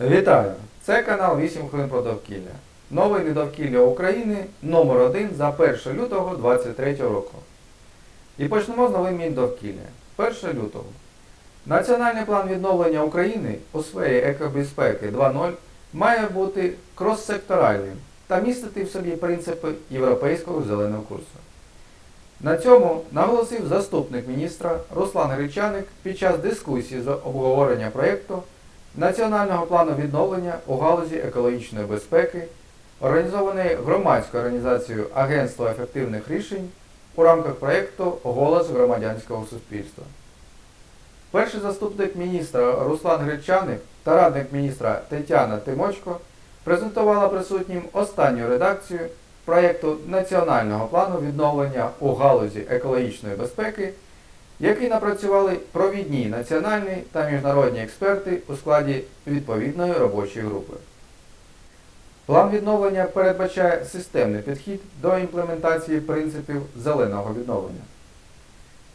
Вітаю! Це канал 8 хвилин про довкілля. Новини довкілля України номер 1 за 1 лютого 2023 року. І почнемо з новин Міндовкілля. 1 лютого. Національний план відновлення України у сфері екобезпеки 2.0 має бути кроссекторальним та містити в собі принципи Європейського зеленого курсу. На цьому наголосив заступник міністра Руслан Гречаник під час дискусії з обговорення проєкту Національного плану відновлення у галузі екологічної безпеки, організованої громадською організацією Агентство ефективних рішень у рамках проєкту Голос громадянського суспільства. Перший заступник міністра Руслан Гречаник та радник міністра Тетяна Тимочко презентувала присутнім останню редакцію проєкту Національного плану відновлення у галузі екологічної безпеки, який напрацювали провідні національні та міжнародні експерти у складі відповідної робочої групи. План відновлення передбачає системний підхід до імплементації принципів зеленого відновлення.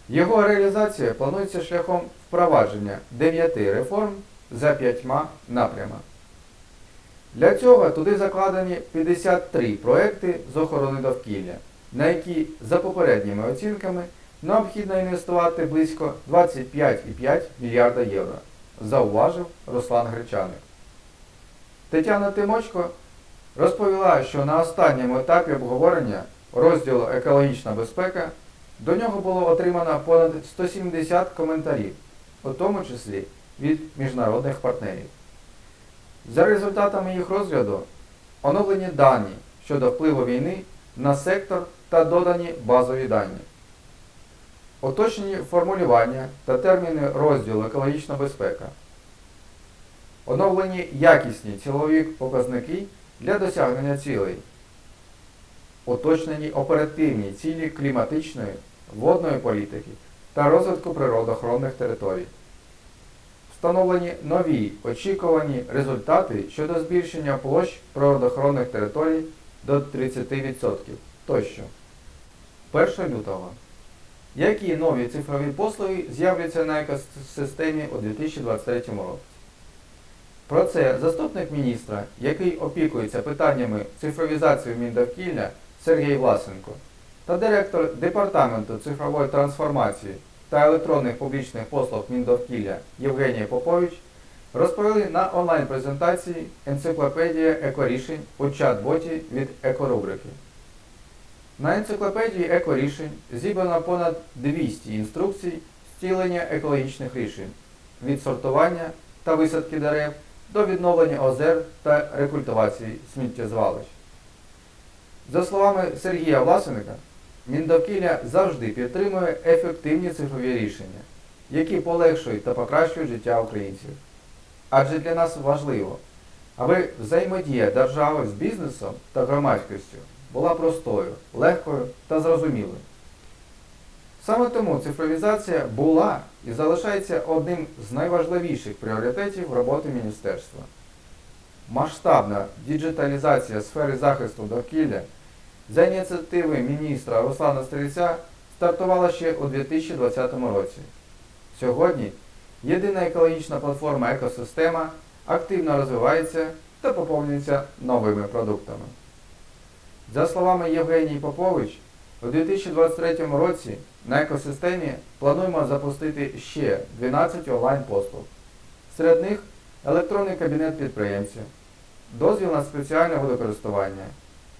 Його реалізація планується шляхом впровадження дев'яти реформ за п'ятьма напрямами. Для цього туди закладені 53 проекти з охорони довкілля, на які за попередніми оцінками необхідно інвестувати близько 25,5 мільярда євро, зауважив Руслан Гречаник. Тетяна Тимочко розповіла, що на останньому етапі обговорення розділу екологічна безпека до нього було отримано понад 170 коментарів, у тому числі від міжнародних партнерів. За результатами їх розгляду оновлені дані щодо впливу війни на сектор та додані базові дані. Уточнені формулювання та терміни розділу екологічна безпека. Оновлені якісні цілові показники для досягнення цілей. Уточнені оперативні цілі кліматичної, водної політики та розвитку природоохоронних територій. Встановлені нові очікувані результати щодо збільшення площ природоохоронних територій до 30% тощо. 1 лютого. Які нові цифрові послуги з'являться на екосистемі у 2023 році? Про це заступник міністра, який опікується питаннями цифровізації Міндовкілля Сергій Власенко та директор Департаменту цифрової трансформації та електронних публічних послуг Міндовкілля Євгеній Попович розповіли на онлайн-презентації Енциклопедія екорішень у чат-боті від Екорубрики. На енциклопедії екорішень зібрано понад 200 інструкцій зцілення екологічних рішень від сортування та висадки дерев до відновлення озер та рекультивації сміттєзвалищ. За словами Сергія Власенка, Міндовкілля завжди підтримує ефективні цифрові рішення, які полегшують та покращують життя українців. Адже для нас важливо, аби взаємодія держави з бізнесом та громадськістю була простою, легкою та зрозумілою. Саме тому цифровізація була і залишається одним з найважливіших пріоритетів роботи міністерства. Масштабна діджиталізація сфери захисту довкілля за ініціативи міністра Руслана Стрільця стартувала ще у 2020 році. Сьогодні єдина екологічна платформа екосистема активно розвивається та поповнюється новими продуктами. За словами Євгенії Попович, у 2023 році на екосистемі плануємо запустити ще 12 онлайн-послуг. Серед них електронний кабінет підприємця, дозвіл на спеціальне водокористування,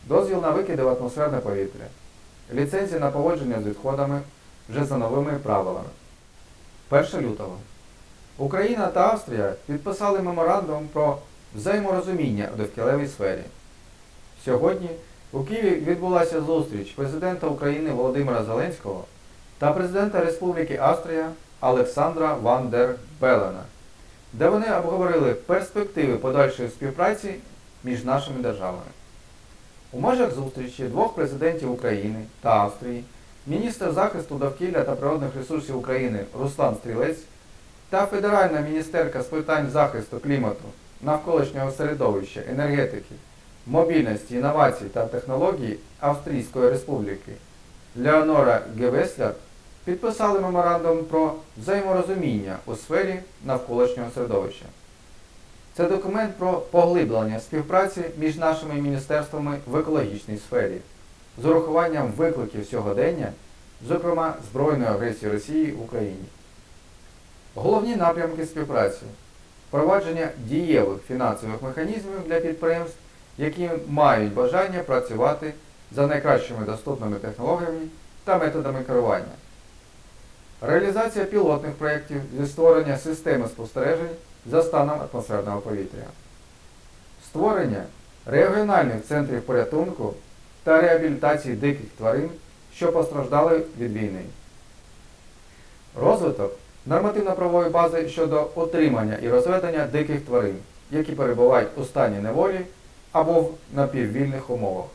дозвіл на викиди в атмосферне повітря, ліцензія на поводження з відходами вже за новими правилами. 1 лютого. Україна та Австрія підписали меморандум про взаєморозуміння у довкілевій сфері. Сьогодні у Києві відбулася зустріч президента України Володимира Зеленського та президента Республіки Австрія Олександра Ван дер Белена, де вони обговорили перспективи подальшої співпраці між нашими державами. У межах зустрічі двох президентів України та Австрії, міністр захисту довкілля та природних ресурсів України Руслан Стрілець та федеральна міністерка з питань захисту клімату, навколишнього середовища, енергетики, мобільності, інновацій та технологій Австрійської Республіки Леонора Гевесляр підписали меморандум про взаєморозуміння у сфері навколишнього середовища. Це документ про поглиблення співпраці між нашими міністерствами в екологічній сфері з урахуванням викликів сьогодення, зокрема збройної агресії Росії в Україні. Головні напрямки співпраці впровадження дієвих фінансових механізмів для підприємств, які мають бажання працювати за найкращими доступними технологіями та методами керування. Реалізація пілотних проєктів зі створення системи спостережень за станом атмосферного повітря. Створення регіональних центрів порятунку та реабілітації диких тварин, що постраждали від війни. Розвиток нормативно-правової бази щодо отримання і розведення диких тварин, які перебувають у стані неволі або в напіввільних умовах.